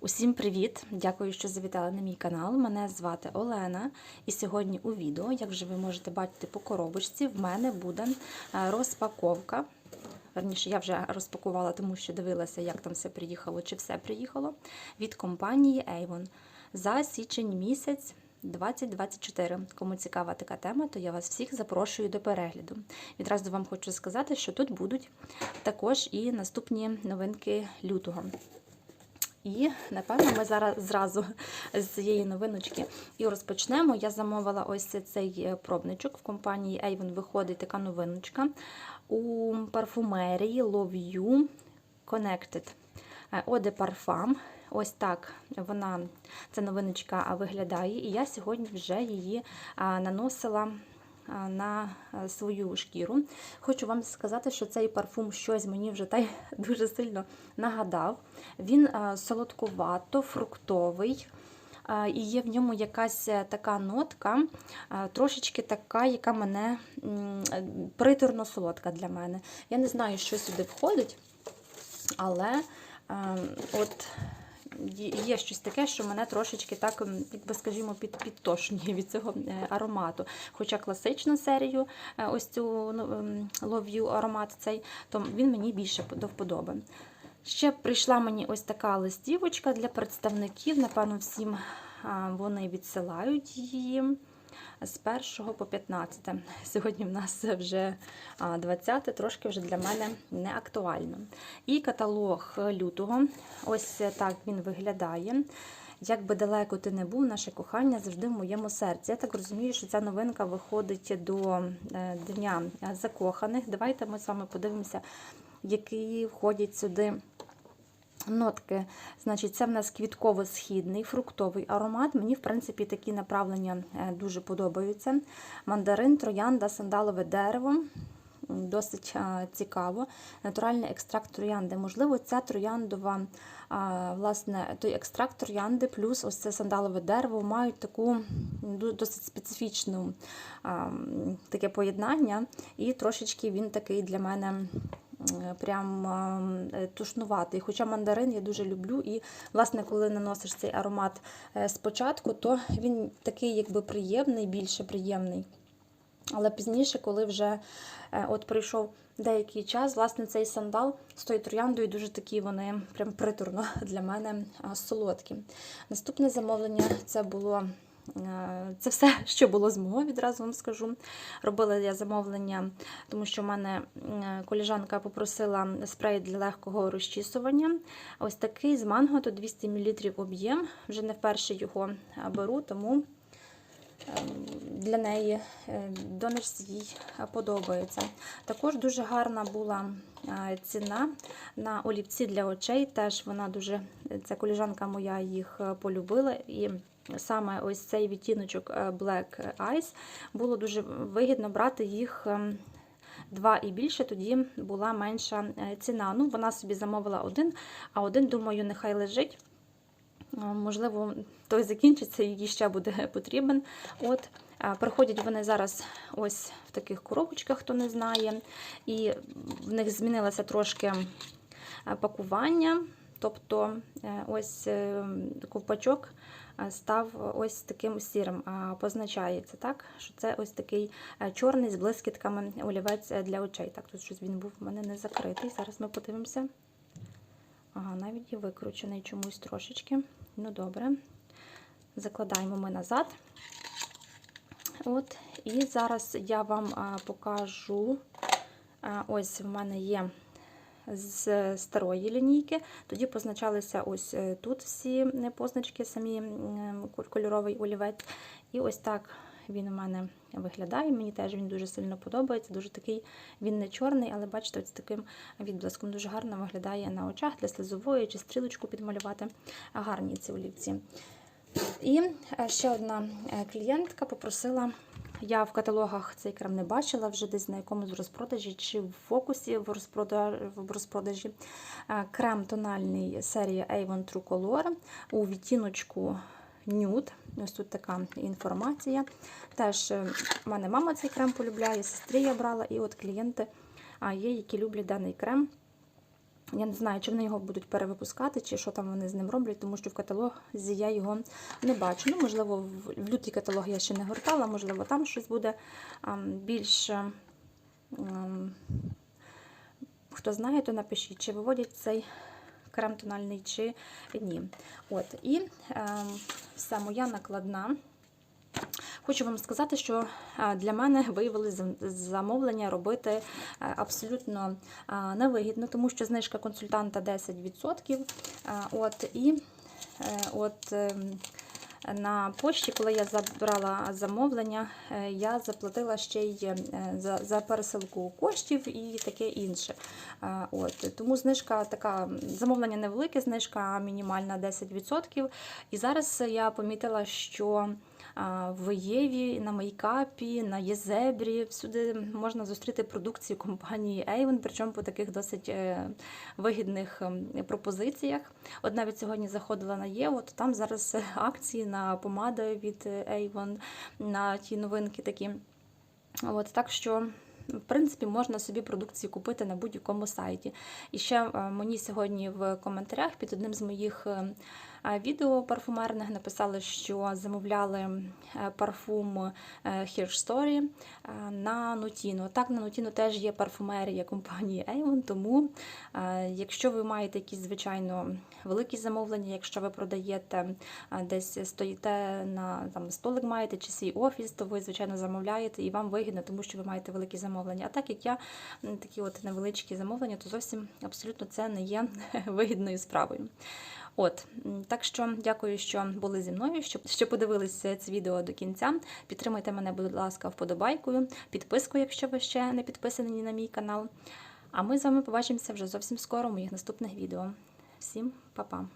Усім привіт! Дякую, що завітали на мій канал. Мене звати Олена. І сьогодні у відео, як вже ви можете бачити по коробочці, в мене буде е, розпаковка. Верніше, я вже розпакувала, тому що дивилася, як там все приїхало, чи все приїхало від компанії Avon за січень місяць. 2024. Кому цікава така тема, то я вас всіх запрошую до перегляду. Відразу вам хочу сказати, що тут будуть також і наступні новинки лютого. І, напевно, ми зараз зразу з цієї новиночки і розпочнемо. Я замовила ось цей пробничок в компанії Avon виходить така новиночка у парфумерії Love You Connected. De Parfum. Ось так вона, ця новиночка виглядає. І я сьогодні вже її наносила на свою шкіру. Хочу вам сказати, що цей парфум щось мені вже та дуже сильно нагадав. Він солодкувато, фруктовий. І є в ньому якась така нотка, трошечки така, яка мене приторно солодка для мене. Я не знаю, що сюди входить, але от є щось таке, що мене трошечки так, якби скажімо, під, підтошнює від цього аромату. Хоча класичну серію, ось цю ну, Love You аромат, цей, то він мені більше до вподоби. Ще прийшла мені ось така листівочка для представників. Напевно, всім вони відсилають її з 1 по 15. Сьогодні в нас вже 20, трошки вже для мене не актуально. І каталог лютого. Ось так він виглядає. Як би далеко ти не був, наше кохання завжди в моєму серці. Я так розумію, що ця новинка виходить до е, Дня закоханих. Давайте ми з вами подивимося, які входять сюди. Нотки, значить, це в нас квітково-східний, фруктовий аромат. Мені, в принципі, такі направлення дуже подобаються. Мандарин, троянда, сандалове дерево. Досить цікаво. Натуральний екстракт троянди. Можливо, ця трояндова, власне, той екстракт троянди, плюс ось це сандалове дерево мають таку досить специфічну таке поєднання, і трошечки він такий для мене прям е, тушнуватий. Хоча мандарин я дуже люблю. І, власне, коли наносиш цей аромат е, спочатку, то він такий якби приємний, більше приємний. Але пізніше, коли вже е, от прийшов деякий час, власне, цей сандал з тою трояндою дуже такі вони прям приторно для мене солодкі. Наступне замовлення це було Е, це все, що було з мого, відразу вам скажу. Робила я замовлення, тому що в мене коліжанка попросила спрей для легкого розчісування. Ось такий з манго, тут 200 мл об'єм. Вже не вперше його беру, тому для неї е, донечці їй подобається. Також дуже гарна була е, ціна на олівці для очей. Теж вона дуже, ця коліжанка моя їх полюбила. і саме ось цей відтіночок е, Black Eyes, було дуже вигідно брати їх. Ем, два і більше, тоді була менша е, ціна. Ну, Вона собі замовила один, а один, думаю, нехай лежить. Е, можливо, той закінчиться, їй ще буде потрібен. От, Приходять вони зараз ось в таких коробочках, хто не знає. І в них змінилося трошки пакування. Тобто ось ковпачок став ось таким сірим. Позначається, так, що це ось такий е, чорний з блискітками олівець е, для очей. Так, тут щось він був у мене не закритий. Зараз ми подивимося. Ага, навіть і викручений чомусь трошечки. Ну, добре. Закладаємо ми назад. От, І зараз я вам покажу. Ось в мене є з старої лінійки. Тоді позначалися ось е, тут всі позначки, самі кольоровий олівець. І ось так він у мене виглядає. Мені теж він дуже сильно подобається. Дуже такий, він не чорний, але бачите, ось таким відблиском дуже гарно виглядає на очах для слизової чи стрілочку підмалювати. Гарні ці олівці. І е, ще одна е, клієнтка попросила я в каталогах цей крем не бачила, вже десь на якомусь розпродажі чи в фокусі в розпродажі. Е, крем тональний серії Avon True Color у відтіночку Nude. Ось тут така інформація. Теж е, в мене мама цей крем полюбляє, сестрі я брала, і от клієнти є, які люблять даний крем. Я не знаю, чи вони його будуть перевипускати, чи що там вони з ним роблять, тому що в каталозі я його не бачу. Ну, можливо, в лютий каталог я ще не гортала, можливо, там щось буде більш. Хто знає, то напишіть, чи виводять цей крем тональний, чи ні. От, І ем, все, моя накладна. Хочу вам сказати, що е, для мене виявилось замовлення робити е, абсолютно е, невигідно, тому що знижка консультанта 10%. Е, От, і от ем, на пошті, коли я забрала замовлення, е, я заплатила ще й е, за, за пересилку коштів і таке інше. Е, От, тому знижка така, замовлення невелике, знижка мінімальна 10%. І зараз я помітила, що в Єві, на Мейкапі, на Єзебрі. Всюди можна зустріти продукцію компанії Avon, причому по таких досить е, вигідних ем, пропозиціях. От навіть сьогодні заходила на Єву, то там зараз е, акції на помади від е, Avon, на ті новинки такі. От, так що. В принципі, можна собі продукцію купити на будь-якому сайті. І ще мені сьогодні в коментарях під одним з моїх е, е, відео парфумерних написали, що замовляли е, парфум е, Hair Story е, на Nutino. Так, на Nutino теж є парфумерія компанії Avon, тому якщо ви маєте якісь, звичайно, великі замовлення, якщо ви продаєте десь стоїте на там, столик маєте чи свій офіс, то ви, звичайно, замовляєте і вам вигідно, тому що ви маєте великі замовлення. А так як я такі от невеличкі замовлення, то зовсім абсолютно це не є вигідною справою. От, так що дякую, що були зі мною, що, що подивилися це відео до кінця. Підтримайте мене, будь ласка, вподобайкою, підпискою, якщо ви ще не підписані на мій канал. А ми з вами побачимося вже зовсім скоро в моїх наступних відео. Всім па-па!